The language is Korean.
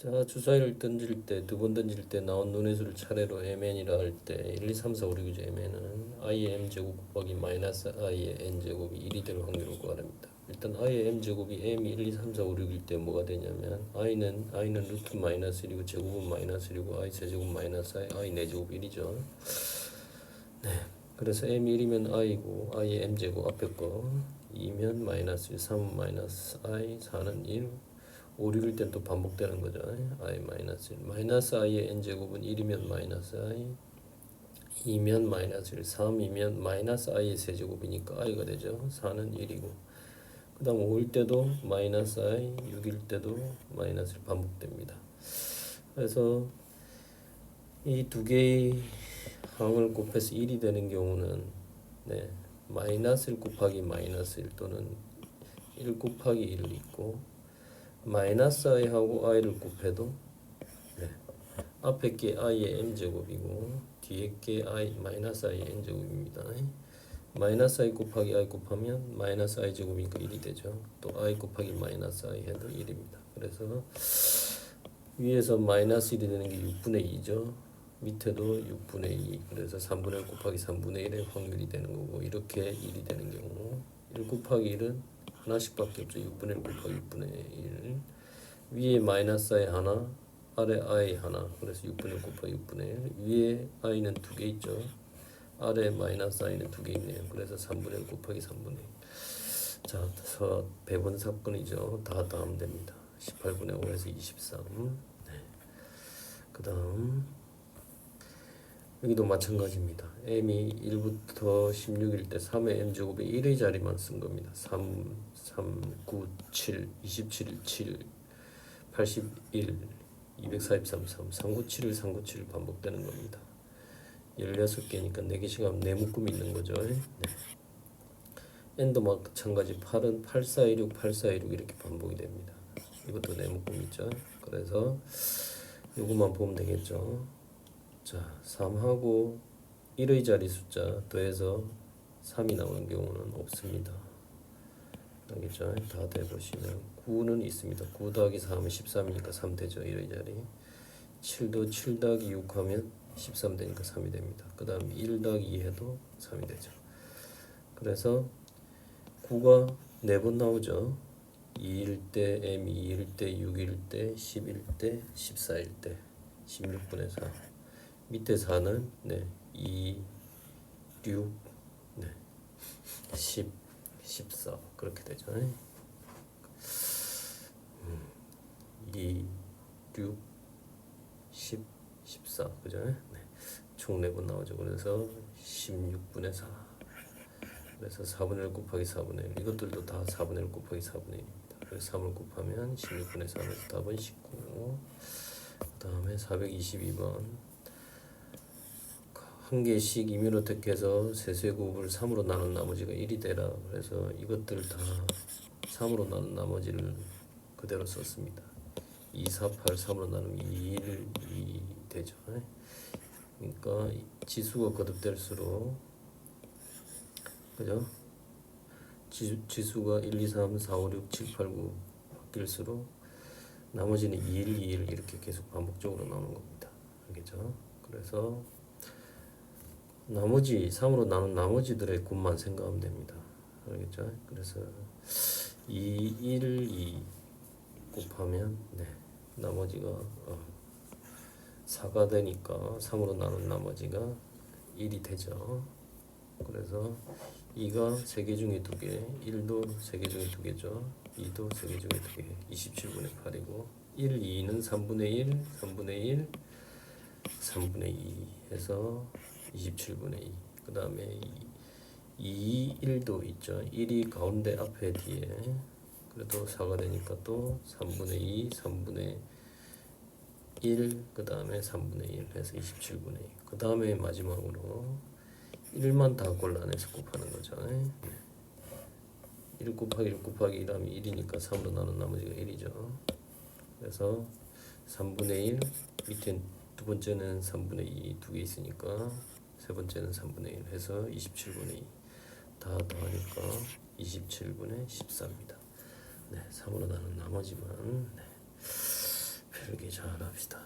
자 주사위를 던질 때 두 번 던질 때 나온 눈의 수를 차례로 mn이라 할 때 1, 2, 3, 4, 5, 6, 7 mn은 i의 m 제곱 곱하기 마이너스 i의 n 제곱이 1이 될 확률을 구하랍니다. 일단 i의 m 제곱이 m이 1, 2, 3, 4, 5, 6일 때 뭐가 되냐면 i는 i는 루트 마이너스 1이고 제곱은 마이너스 1이고 i 세제곱 마이너스 i i 4제곱 1이죠. 네. 그래서 m이 1이면 i고 i의 m 제곱 앞에 거 2면 마이너스 1, 3은 마이너스 i, 4는 1, 5, 6일 땐 또 반복되는 거죠. i 마이너스 1. 마이너스 i의 n 제곱은 1이면 마이너스 i, 2면 마이너스 1, 3이면 마이너스 i의 세제곱이니까 i가 되죠. 4는 1이고. 그 다음 5일 때도 마이너스 i, 6일 때도 마이너스 1 반복됩니다. 그래서 이 두 개의 항을 곱해서 1이 되는 경우는 네, 마이너스 1 곱하기 마이너스 1 또는 1 곱하기 1을 있고 마이너스 i하고 i를 곱해도 네, 앞에 게 i의 m 제곱이고 뒤에 게 i 마이너스 i의 n 제곱입니다. 마이너스 i 곱하기 i 곱하면 마이너스 i 제곱이니까 1이 되죠. 또 i 곱하기 마이너스 i 해도 1입니다. 그래서 위에서 마이너스 1이 되는 게 6분의 2죠. 밑에도 6분의 2 그래서 3분의 1 곱하기 3분의 1의 확률이 되는 거고 이렇게 1이 되는 경우 1 곱하기 1은 하나씩밖에 없죠. 6분의 1 곱하기 6분의 1 위에 마이너스 i 하나 아래 i 하나. 그래서 6분의 1 곱하기 6분의 1 위에 i는 두 개 있죠. 아래 마이너스 i는 두 개 있네요. 그래서 3분의 1 곱하기 3분의 1 자, 그래서 배분 사건이죠. 다 더하면 됩니다. 18분의 5에서 23 네. 그 다음 여기도 마찬가지입니다. m이 1부터 16일 때 3의 m 제곱에 1의 자리만 쓴 겁니다. 3, 3, 9, 7, 27일 7, 81, 243, 3, 397일 397일 반복되는 겁니다. 16개니까 4개씩 하면 4묶음이 있는 거죠. 네. n도 마찬가지 8은 8416, 8416 이렇게 반복이 됩니다. 이것도 4묶음 있죠. 그래서 이것만 보면 되겠죠. 자, 3하고 1의 자리 숫자 더해서 3이 나오는 경우는 없습니다. 알겠죠? 다 대보시면 9는 있습니다. 9 더하기 4하면 13이니까 3 되죠. 1의 자리. 7도 7 더하기 6 하면 13 되니까 3이 됩니다. 그 다음 1 더하기 2 해도 3이 되죠. 그래서 9가 4번 나오죠. 2일 때, M 2일 때, 6일 때, 10일 때, 14일 때, 16분의 4. 밑에 4는 네, 2, 6, 네, 10, 14 그렇게. 음, 2, 6, 10, 14 그죠? 네. 총 4번 나오죠. 그래서 16분의 4 그래서 4분의 1 곱하기 4분의 1 이것들도 다 4분의 1 곱하기 4분의 1입니다. 그래서 3을 곱하면 16분의 3에서 답은 19 그 다음에 422번 한 개씩 임의로 택해서 세세곱을 3으로 나눈 나머지가 1이 되라. 그래서 이것들 다 3으로 나눈 나머지를 그대로 썼습니다. 2, 4, 8, 3으로 나누면 2, 1, 2 되죠. 그러니까 지수가 거듭될수록 그죠? 지수, 지수가 1, 2, 3, 4, 5, 6, 7, 8, 9 바뀔수록 나머지는 2, 1, 2, 1 이렇게 계속 반복적으로 나오는 겁니다. 알겠죠? 그래서 나머지 3으로 나눈 나머지들의 곱만 생각하면 됩니다. 알겠죠? 그래서 2, 1, 2 곱하면 네 나머지가 어, 4가 되니까 3으로 나눈 나머지가 1이 되죠. 그래서 2가 3개 중에 2개, 1도 3개 중에 2개죠. 2도 3개 중에 2개, 27분의 8이고 1, 2는 3분의 1, 3분의 1, 3분의 2 해서 27분의 2. 그 다음에 2, 1도 있죠. 1이 가운데 앞에 뒤에. 그래도 4가 되니까 또 3분의 2, 3분의 1, 그 다음에 3분의 1 해서 27분의 2. 그 다음에 마지막으로 1만 다 골라내서 곱하는 거죠. 1 곱하기 1 곱하기 1 하면 1이니까 3으로 나눈 나머지가 1이죠. 그래서 3분의 1, 밑에 두 번째는 3분의 2 두 개 있으니까 세 번째는 3분의 1 해서 27분의 2. 다 더하니까 27분의 14입니다. 네, 3으로 나눈 나머지만 네. 필기 잘 합시다.